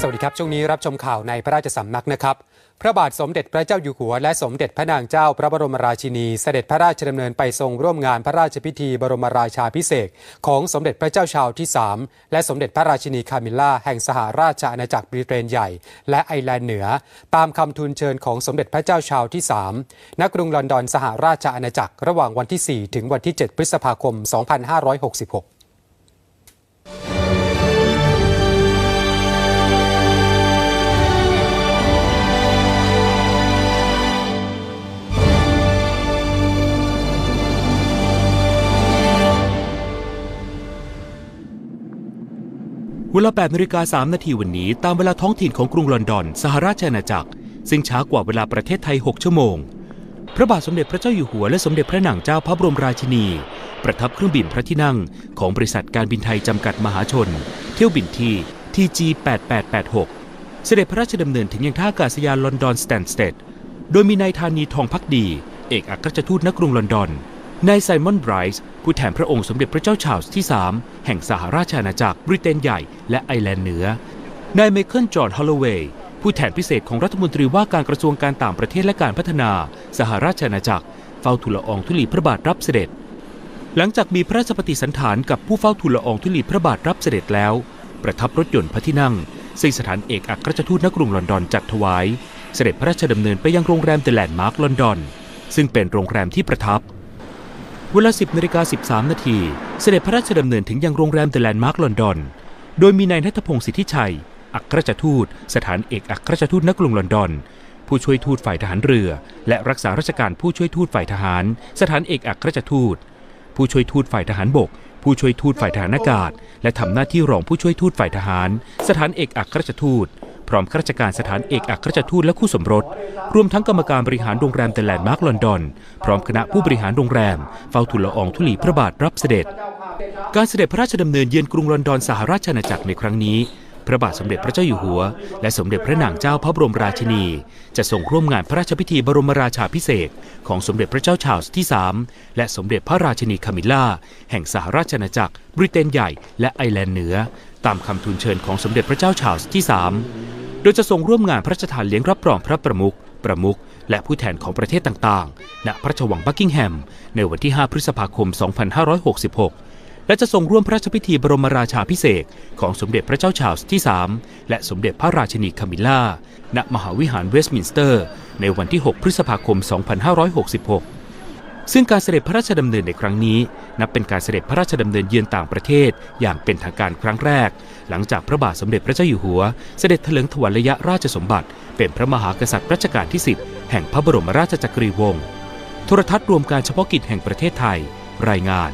สวัสดีครับช่วงนี้รับชมข่าวในพระราชสำนักนะครับ พระบาทสมเด็จพระเจ้าอยู่หัว และสมเด็จพระนางเจ้าพระบรมราชินี เสด็จพระราชดำเนินไปทรงร่วมงานพระราชพิธีบรมราชาพิเศษของสมเด็จพระเจ้าชาวที่ 3 และสมเด็จพระราชินีคามิลล่าแห่งสหราชอาณาจักรบริเตนใหญ่ และไอร์แลนด์เหนือ ตามคำทูลเชิญของสมเด็จพระเจ้าชาวที่3ณกรุงลอนดอนสหราชอาณาจักรระหว่างวันที่ 4 ถึงวันที่ 7 พฤษภาคม 2566 เวลา8นาฬิกา3นาทีวันนี้ตามเวลาท้องถิ่นของกรุงลอนดอน สหราชอาณาจักร ซึ่งช้ากว่าเวลาประเทศไทย 6 ชั่วโมง พระบาทสมเด็จพระเจ้าอยู่หัวและสมเด็จพระนางเจ้าพระบรมราชินี ประทับเครื่องบินพระที่นั่ง ของบริษัทการบินไทยจำกัดมหาชน เที่ยวบินที่ TG 8886 เสด็จพระราชดำเนินถึงยังท่าอากาศยานลอนดอนสแตนสเตดโดยมีนายธานีทองพักดี เอกอัครราชทูตณกรุงลอนดอน นายไซมอนไบรส์ผู้แทนพระองค์สมเด็จพระเจ้าชาร์ลส์ที่ 3 แห่งสหราชอาณาจักรบริเตนใหญ่และไอร์แลนด์เหนือ นายไมเคิลจอห์นฮอลโลเวย์ผู้แทนพิเศษของรัฐมนตรีว่าการกระทรวงการต่างประเทศและการพัฒนา สหราชอาณาจักร เฝ้าทูลละอองธุลีพระบาทรับเสด็จ หลังจากมีพระราชปฏิสันถานกับผู้เฝ้าทูลละอองธุลีพระบาทรับเสด็จแล้ว ประทับรถยนต์พระที่นั่งซึ่งสถานเอกอัครราชทูตณกรุงลอนดอนจัดถวาย เสด็จพระราชดำเนินไปยังโรงแรมเดอะแลนด์มาร์คลอนดอน ซึ่งเป็นโรงแรมที่ประทับ เวลา 10นาฬิกา13 นาที เสด็จพระราชดำเนินถึงยังโรงแรมเดอะแลนด์มาร์คลอนดอน โดยมีนายนัทพงศ์สิทธิชัย อัครราชทูต สถานเอกอัครราชทูตณกรุงลอนดอน ผู้ช่วยทูตฝ่ายทหารเรือ และรักษาราชการผู้ช่วยทูตฝ่ายทหาร สถานเอกอัครราชทูต ผู้ช่วยทูตฝ่ายทหารบก ผู้ช่วยทูตฝ่ายทหารอากาศ และทำหน้าที่รองผู้ช่วยทูตฝ่ายทหาร สถานเอกอัครราชทูต ร้อมข้าราชการสถานเอกอัครราชทูตและคู่สมรส รวมทั้งกรรมการบริหารโรงแรมเดอะแลนด์มาร์คลอนดอน พร้อมคณะผู้บริหารโรงแรม เฝ้าทูลละอองธุลีพระบาทรับเสด็จ การเสด็จพระราชดำเนินเยือนกรุงลอนดอนสหราชอาณาจักรในครั้งนี้ พระบาทสมเด็จพระเจ้าอยู่หัว และสมเด็จพระนางเจ้าพระบรมราชินี จะส่งร่วมงานพระราชพิธีบรมราชาพิเศษของสมเด็จพระเจ้าชาร์ลส์ที่ 3 และสมเด็จพระราชินีคามิลล่าแห่งสหราชอาณาจักร บริเตนใหญ่และไอร์แลนด์เหนือตามคำทูลเชิญของสมเด็จพระเจ้าชาร์ลส์ที่ 3 โดยจะทรงร่วมงานพระราชทานเลี้ยงรับรองพระประมุขประมุขและผู้แทนของประเทศต่างๆ ณ พระราชวังบักกิงแฮม ในวันที่ 5 พฤษภาคม 2566 และจะทรงร่วมพระราชพิธีบรมราชาพิเศษของสมเด็จพระเจ้าชาร์ลส์ที่ 3 และสมเด็จพระราชินีคามิลล่า ณ มหาวิหารเวสต์มินสเตอร์ ในวันที่ 6 พฤษภาคม 2566 ซึ่งการเสด็จพระราชดำเนินในครั้งนี้ นับเป็นการเสด็จพระราชดำเนินเยือนต่างประเทศ อย่างเป็นทางการครั้งแรก หลังจากพระบาทสมเด็จพระเจ้าอยู่หัว เสด็จเถลิงถวัลยราชสมบัติ เป็นพระมหากษัตริย์รัชกาลที่ 10 แห่งพระบรมราชจักรีวงศ์โทรทัศน์รวมการเฉพาะกิจแห่งประเทศไทย รายงาน